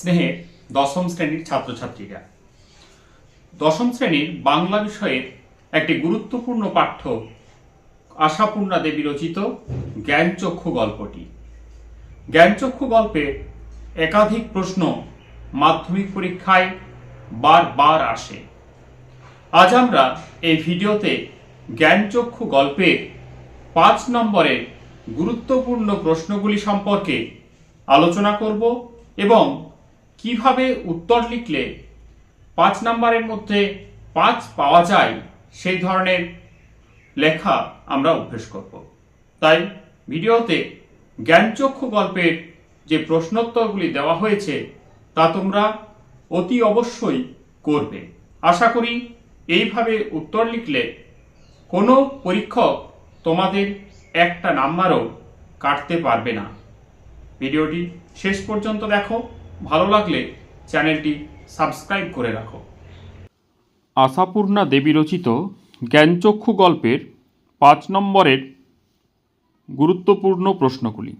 স্নেহের দশম শ্রেণির ছাত্রছাত্রীরা। দশম শ্রেণির বাংলা বিষয়ের একটি গুরুত্বপূর্ণ পাঠ্য আশাপূর্ণা দেবী রচিত জ্ঞানচক্ষু গল্পটি। জ্ঞানচক্ষু গল্পে একাধিক প্রশ্ন মাধ্যমিক পরীক্ষায় বারবার আসে। আজ আমরা এই ভিডিওতে জ্ঞানচক্ষু গল্পের পাঁচ নম্বরের গুরুত্বপূর্ণ প্রশ্নগুলি সম্পর্কে আলোচনা করব এবং কীভাবে উত্তর লিখলে পাঁচ নম্বরের মধ্যে পাঁচ পাওয়া যায়? সেই ধরনের লেখা আমরা অভ্যেস করব। তাই ভিডিওতে জ্ঞানচক্ষু গল্পের যে প্রশ্নোত্তরগুলি দেওয়া হয়েছে, তা তোমরা অতি অবশ্যই করবে। আশা করি এইভাবে উত্তর লিখলে কোনো পরীক্ষক তোমাদের একটা নাম্বারও কাটতে পারবে না। ভিডিওটি শেষ পর্যন্ত দেখো। ভালো লাগলে চ্যানেলটি সাবস্ক্রাইব করে রাখো। আশাপূর্ণা দেবী রচিত জ্ঞানচক্ষু গল্পের পাঁচ নম্বরের গুরুত্বপূর্ণ প্রশ্নগুলি।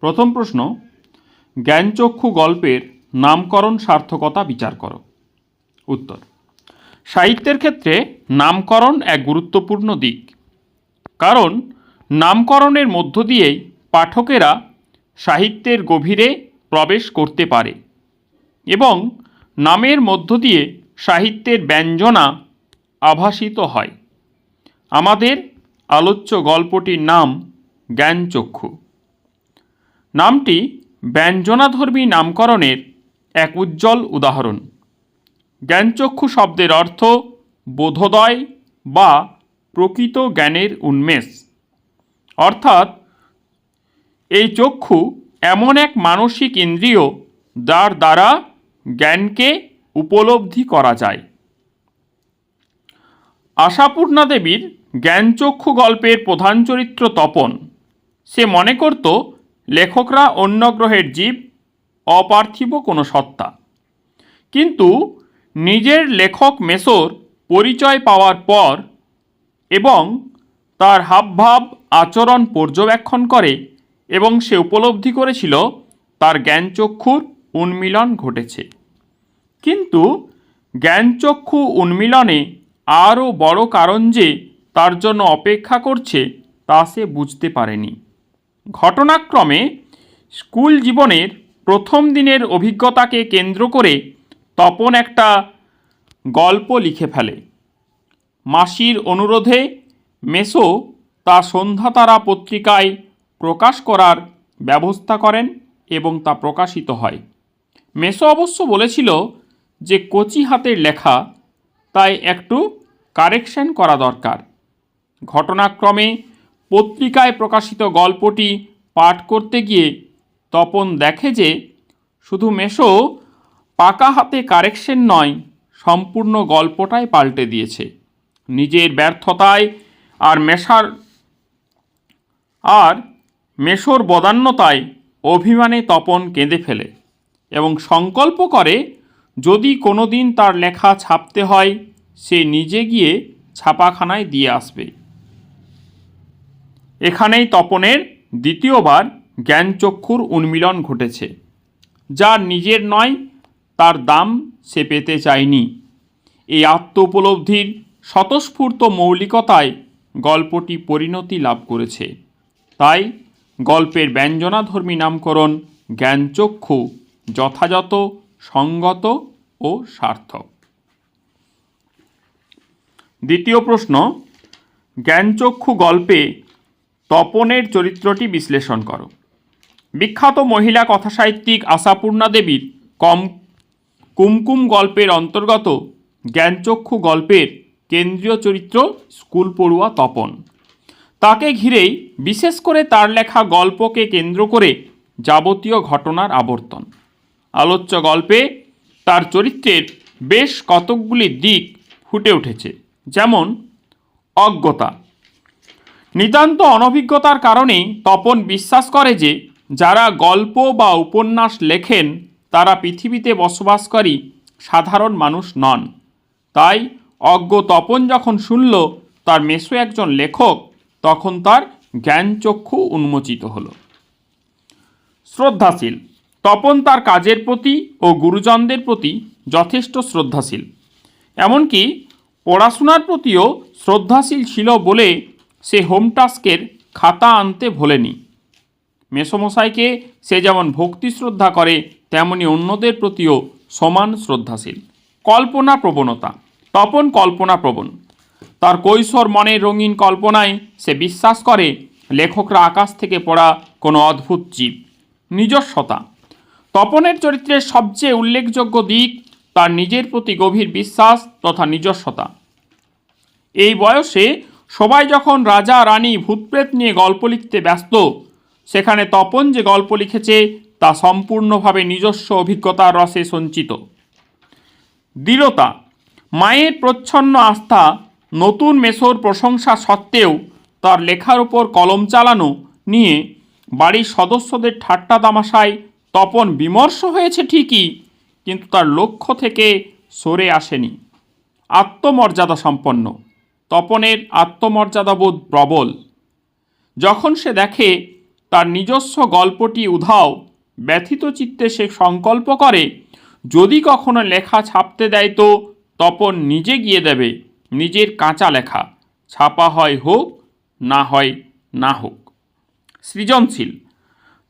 প্রথম প্রশ্ন, জ্ঞানচক্ষু গল্পের নামকরণ সার্থকতা বিচার করো। উত্তর, সাহিত্যের ক্ষেত্রে নামকরণ এক গুরুত্বপূর্ণ দিক। কারণ, নামকরণের মধ্য দিয়েই পাঠকেরা সাহিত্যের গভীরে প্রবেশ করতে পারে এবং নামের মধ্য দিয়ে সাহিত্যের ব্যঞ্জনা আভাসিত হয়। আমাদের আলোচ্য গল্পটির নাম জ্ঞানচক্ষু। নামটি ব্যঞ্জনাধর্মী নামকরণের এক উজ্জ্বল উদাহরণ। জ্ঞানচক্ষু শব্দের অর্থ বোধোদয় বা প্রকৃত জ্ঞানের উন্মেষ। অর্থাৎ এই চক্ষু এমন এক মানসিক ইন্দ্রিয় যার দ্বারা জ্ঞানকে উপলব্ধি করা যায়। আশাপূর্ণা দেবীর জ্ঞানচক্ষু গল্পের প্রধান চরিত্র তপন। সে মনে করত, লেখকরা অন্য গ্রহের জীব, অপার্থিব কোনো সত্তা। কিন্তু নিজের লেখক মেসোর পরিচয় পাওয়ার পর এবং তার হাবভাব আচরণ পর্যবেক্ষণ করে এবং সে উপলব্ধি করেছিল, তার জ্ঞানচক্ষুর উন্মিলন ঘটেছে। কিন্তু জ্ঞানচক্ষু উন্মিলনে আরও বড় কারণ যে তার জন্য অপেক্ষা করছে, তা সে বুঝতে পারেনি। ঘটনাক্রমে স্কুল জীবনের প্রথম দিনের অভিজ্ঞতাকে কেন্দ্র করে তপন একটা গল্প লিখে ফেলে। মাসির অনুরোধে মেসো তা সন্ধ্যাতারা পত্রিকায় প্রকাশ করার ব্যবস্থা করেন এবং তা প্রকাশিত হয়। মেসো অবশ্য বলেছিল যে কচি হাতের লেখা, তাই একটু কারেকশন করা দরকার। ঘটনাক্রমে পত্রিকায় প্রকাশিত গল্পটি পাঠ করতে গিয়ে তপন দেখে যে শুধু মেসো পাকা হাতে কারেকশন নয়, সম্পূর্ণ গল্পটাই পাল্টে দিয়েছে। নিজের ব্যর্থতায় আর মেশার আর মেশোর বদান্যতায় অভিমানে তপন কেঁদে ফেলে এবং সংকল্প করে, যদি কোনো দিন তার লেখা ছাপতে হয়, সে নিজে গিয়ে ছাপাখানায় দিয়ে আসবে। এখানেই তপনের দ্বিতীয়বার জ্ঞানচক্ষুর উন্মিলন ঘটেছে যার নিজের নয়, তার দাম সে পেতে চায়নি। এই আত্ম উপলব্ধির স্বতঃস্ফূর্ত মৌলিকতায় গল্পটি পরিণতি লাভ করেছে। তাই গল্পের ব্যঞ্জনাধর্মী নামকরণ জ্ঞানচক্ষু যথাযথ, সঙ্গত ও সার্থক। দ্বিতীয় প্রশ্ন, জ্ঞানচক্ষু গল্পে তপনের চরিত্রটি বিশ্লেষণ করো। বিখ্যাত মহিলা কথাসাহিত্যিক আশাপূর্ণা দেবীর কম, কুমকুম গল্পের অন্তর্গত জ্ঞানচক্ষু গল্পের কেন্দ্রীয় চরিত্র স্কুল পড়ুয়া তপন। তাকে ঘিরেই বিশেষ করে তার লেখা গল্পকে কেন্দ্র করে যাবতীয় ঘটনার আবর্তন। আলোচ্য গল্পে তার চরিত্রের বেশ কতকগুলি দিক ফুটে উঠেছে, যেমন অজ্ঞতা। নিতান্ত অনভিজ্ঞতার কারণেই তপন বিশ্বাস করে যে, যারা গল্প বা উপন্যাস লেখেন, তারা পৃথিবীতে বসবাসকারী সাধারণ মানুষ নন। তাই অজ্ঞ তপন যখন শুনল, তার মেসো একজন লেখক তখন তার জ্ঞানচক্ষু উন্মোচিত হল। শ্রদ্ধাশীল। তপন তার কাজের প্রতি ও গুরুজনদের প্রতি যথেষ্ট শ্রদ্ধাশীল। এমনকি পড়াশোনার প্রতিও শ্রদ্ধাশীল ছিল বলে সে হোম টাস্কের খাতা আনতে ভোলেনি। মেসমশাইকে সে যেমন ভক্তি শ্রদ্ধা করে, তেমনি অন্যদের প্রতিও সমান শ্রদ্ধাশীল। কল্পনা প্রবণতা তপন কল্পনা প্রবণ তার কৈশোর মনের রঙিন কল্পনায় সে বিশ্বাস করে, লেখকরা আকাশ থেকে পড়া কোনো অদ্ভুত জীব, নিজস্বতা। তপনের চরিত্রের সবচেয়ে উল্লেখযোগ্য দিক তার নিজের প্রতি গভীর বিশ্বাস তথা নিজস্বতা। এই বয়সে সবাই যখন রাজা, রানী, ভূতপ্রেত নিয়ে গল্প লিখতে ব্যস্ত, সেখানে তপন যে গল্প লিখেছে তা সম্পূর্ণভাবে নিজস্ব অভিজ্ঞতার রসে সঞ্চিত। দৃঢ়তা, মায়ের প্রচ্ছন্ন আস্থা নতুন মেসোর প্রশংসা সত্ত্বেও তার লেখার উপর কলম চালানো নিয়ে বাড়ির সদস্যদের ঠাট্টা তামাশায় তপন বিমর্ষ হয়েছে ঠিকই, কিন্তু তার লক্ষ্য থেকে সরে আসেনি। আত্মমর্যাদা সম্পন্ন। তপনের আত্মমর্যাদাবোধ প্রবল। যখন সে দেখে তার নিজস্ব গল্পটি উধাও, ব্যথিত চিত্তে সে সংকল্প করে, যদি কখনো লেখা ছাপতে দেয় তো তপন নিজে গিয়ে দেবে। নিজের কাঁচা লেখা, ছাপা হয় হোক, না হয় না হোক। সৃজনশীল।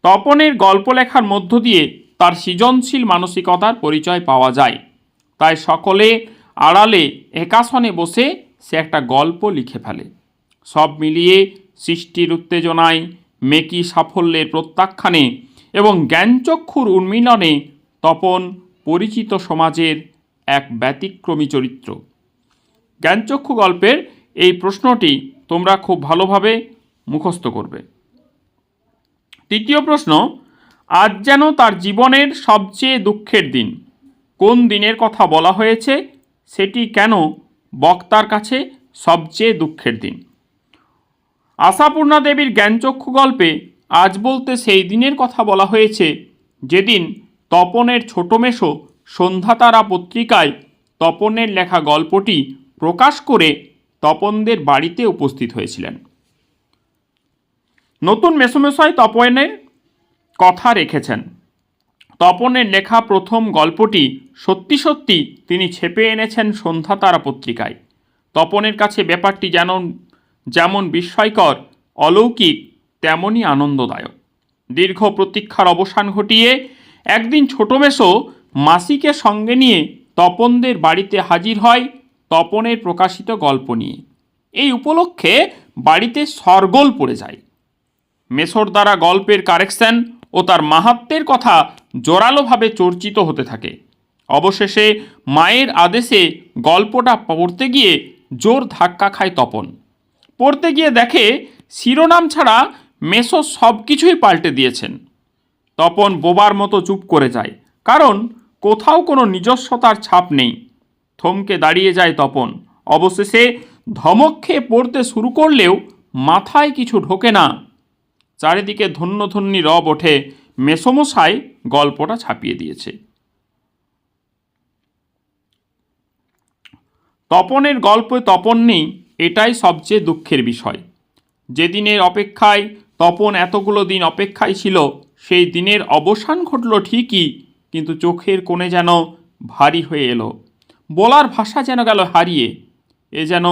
তপনের গল্প লেখার মধ্য দিয়ে তার সৃজনশীল মানসিকতার পরিচয় পাওয়া যায়। তাই সকলে আড়ালে একাসনে বসে সে একটা গল্প লিখে ফেলে। সব মিলিয়ে সৃষ্টির উত্তেজনায় মেকি সাফল্যের প্রত্যাখ্যানে এবং জ্ঞানচক্ষুর উন্মিলনে তপন পরিচিত সমাজের এক ব্যতিক্রমী চরিত্র। জ্ঞানচক্ষু গল্পের এই প্রশ্নটি তোমরা খুব ভালোভাবে মুখস্থ করবে। তৃতীয় প্রশ্ন, আজ যেন তার জীবনের সবচেয়ে দুঃখের দিন। কোন দিনের কথা বলা হয়েছে, সেটি কেন বক্তার কাছে সবচেয়ে দুঃখের দিন? আশাপূর্ণা দেবীর জ্ঞানচক্ষু গল্পে আজ বলতে সেই দিনের কথা বলা হয়েছে, যেদিন তপনের ছোট মেশো সন্ধ্যাতারা পত্রিকায় তপনের লেখা গল্পটি প্রকাশ করে তপনদের বাড়িতে উপস্থিত হয়েছিলেন। নতুন মেসোমেশাই তপনের কথা রেখেছেন। তপনের লেখা প্রথম গল্পটি সত্যি সত্যি তিনি ছেপে এনেছেন সন্ধ্যা তারা পত্রিকায়। তপনের কাছে ব্যাপারটি যেন যেমন বিস্ময়কর, অলৌকিক, তেমনই আনন্দদায়ক। দীর্ঘ প্রতীক্ষার অবসান ঘটিয়ে একদিন ছোট মেসো মাসিকে সঙ্গে নিয়ে তপনদের বাড়িতে হাজির হয় তপনের প্রকাশিত গল্প নিয়ে। এই উপলক্ষে বাড়িতে সরগোল পড়ে যায়। মেসোর দ্বারা গল্পের কারেকশন ও তার মাহাত্মের কথা জোরালোভাবে চর্চিত হতে থাকে। অবশেষে মায়ের আদেশে গল্পটা পড়তে গিয়ে জোর ধাক্কা খায় তপন। পড়তে গিয়ে দেখে শিরোনাম ছাড়া মেসো সব কিছুই পাল্টে দিয়েছেন। তপন বোবার মতো চুপ করে যায়, কারণ কোথাও কোনো নিজস্বতার ছাপ নেই। থমকে দাঁড়িয়ে যায় তপন। অবশেষে ধমক খেয়ে পড়তে শুরু করলেও মাথায় কিছু ঢোকে না। চারিদিকে ধন্যধন্যি রব ওঠে। মেসমশাই গল্পটা ছাপিয়ে দিয়েছে। তপনের গল্পে তপন নেই, এটাই সবচেয়ে দুঃখের বিষয়। যেদিনের অপেক্ষায় তপন এতগুলো দিন অপেক্ষায় ছিল, সেই দিনের অবসান ঘটল ঠিকই, কিন্তু চোখের কোণে যেন ভারী হয়ে এলো। বলার ভাষা যেন গেল হারিয়ে, এ যেন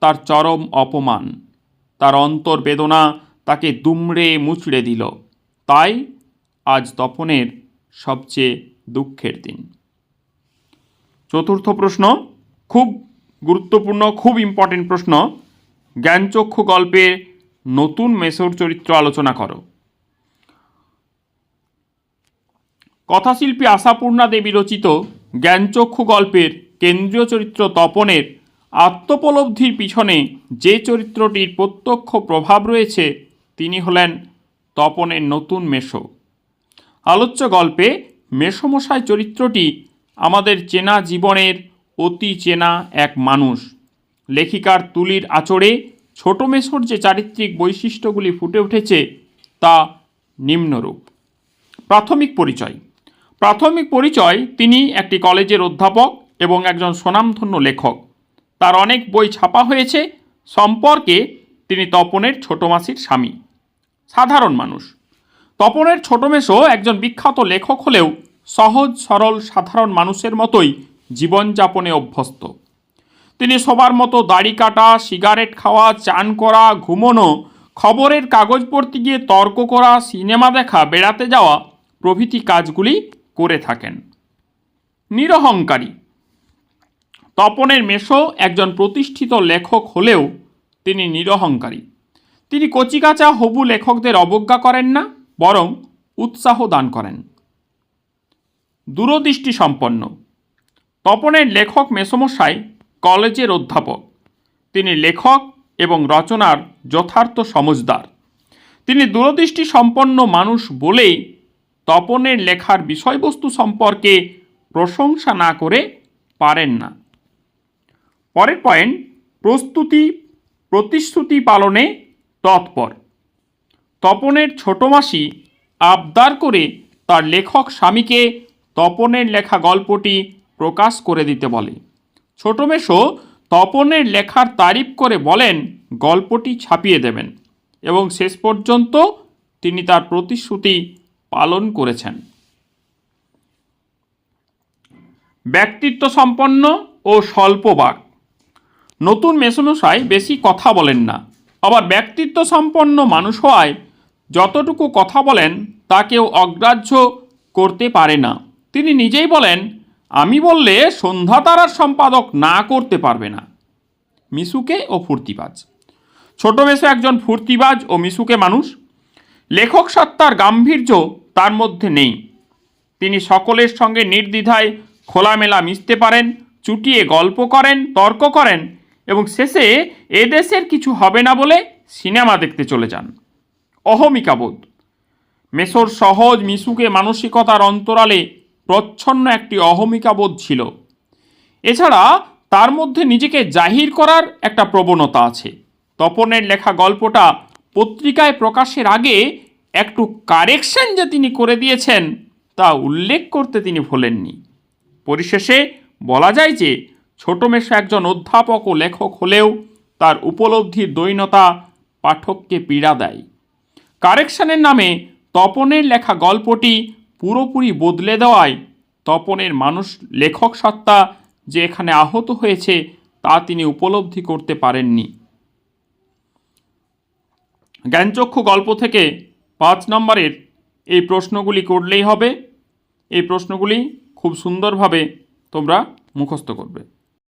তার চরম অপমান। তার অন্তর বেদনা তাকে দুমড়ে মুচড়ে দিল। তাই আজ তপনের সবচেয়ে দুঃখের দিন। চতুর্থ প্রশ্ন, খুব গুরুত্বপূর্ণ, খুব ইম্পর্টেন্ট প্রশ্ন। জ্ঞানচক্ষু গল্পের নতুন মেসোর চরিত্র আলোচনা করো। কথাশিল্পী আশাপূর্ণা দেবী রচিত জ্ঞানচক্ষু গল্পের কেন্দ্রীয় চরিত্র তপনের আত্মোপলব্ধির পিছনে যে চরিত্রটির প্রত্যক্ষ প্রভাব রয়েছে, তিনি হলেন তপনের নতুন মেশো আলোচ্য গল্পে মেসমশাই চরিত্রটি আমাদের চেনা জীবনের অতি চেনা এক মানুষ। লেখিকার তুলির আচরে ছোট মেশোর যে চারিত্রিক বৈশিষ্ট্যগুলি ফুটে উঠেছে, তা নিম্নরূপ। প্রাথমিক পরিচয়। প্রাথমিক পরিচয়, তিনি একটি কলেজের অধ্যাপক এবং একজন স্বনামধন্য লেখক। তার অনেক বই ছাপা হয়েছে, সম্পর্কে তিনি তপনের ছোট মাসির স্বামী। সাধারণ মানুষ। তপনের ছোট মেশো একজন বিখ্যাত লেখক হলেও সহজ, সরল, সাধারণ মানুষের মতোই জীবনযাপনে অভ্যস্ত। তিনি সবার মতো দাড়ি কাটা, সিগারেট খাওয়া, চান করা, ঘুমোনো, খবরের কাগজ পড়তে গিয়ে তর্ক করা, সিনেমা দেখা, বেড়াতে যাওয়া প্রভৃতি কাজগুলি করে থাকেন। নিরহংকারী। তপনের মেশো একজন প্রতিষ্ঠিত লেখক হলেও তিনি নিরহংকারী। তিনি কচিকাচা হবু লেখকদের অবজ্ঞা করেন না, বরং উৎসাহ দান করেন। দূরদৃষ্টি সম্পন্ন। তপনের লেখক মেসমশাই কলেজের অধ্যাপক। তিনি লেখক এবং রচনার যথার্থ সমজদার তিনি দূরদৃষ্টি সম্পন্ন মানুষ বলেই তপনের লেখার বিষয়বস্তু সম্পর্কে প্রশংসা না করে পারেন না। পরের পয়েন্ট প্রস্তুতি, প্রতিশ্রুতি পালনে তৎপর। তপনের ছোট মাসি আবদার করে তার লেখক স্বামীকে তপনের লেখা গল্পটি প্রকাশ করে দিতে বলে। ছোট মেশো তপনের লেখার তারিফ করে বলেন, গল্পটি ছাপিয়ে দেবেন। এবং শেষ পর্যন্ত তিনি তার প্রতিশ্রুতি পালন করেছেন। ব্যক্তিত্ব সম্পন্ন ও স্বল্পবাক নতুন মেসমশাই বেশি কথা বলেন না। আবার ব্যক্তিত্ব সম্পন্ন মানুষ হওয়ায় যতটুকু কথা বলেন, তা কেউ অগ্রাহ্য করতে পারে না। তিনি নিজেই বলেন, আমি বললে সন্ধ্যা তারার সম্পাদক না করতে পারবে না। মিশুকে ও ফুর্তিবাজ। ছোট মেসো একজন ফুর্তিবাজ ও মিশুকে মানুষ। লেখক সত্তার গাম্ভীর্য তার মধ্যে নেই। তিনি সকলের সঙ্গে নির্দ্বিধায় খোলামেলা মিশতে পারেন, চুটিয়ে গল্প করেন, তর্ক করেন এবং শেষে এদেশের কিছু হবে না বলে সিনেমা দেখতে চলে যান। অহমিকাবোধ মেসোর সহজ, মিশুকে মানসিকতার অন্তরালে প্রচ্ছন্ন একটি অহমিকাবোধ ছিল। এছাড়া তার মধ্যে নিজেকে জাহির করার একটা প্রবণতা আছে। তপনের লেখা গল্পটা পত্রিকায় প্রকাশের আগে একটু কারেকশন যে তিনি করে দিয়েছেন তা উল্লেখ করতে তিনি ভোলেননি। পরিশেষে বলা যায় যে ছোট মেশো একজন অধ্যাপক ও লেখক হলেও তার উপলব্ধির দৈনতা পাঠককে পীড়া দেয়। কারেকশনের নামে তপনের লেখা গল্পটি পুরোপুরি বদলে দেওয়ায় তপনের মানুষ লেখক সত্তা যে এখানে আহত হয়েছে তা তিনি উপলব্ধি করতে পারেননি। জ্ঞানচক্ষু গল্প থেকে পাঁচ নম্বরের এই প্রশ্নগুলি করলেই হবে। এই প্রশ্নগুলি খুব সুন্দরভাবে তোমরা মুখস্থ করবে।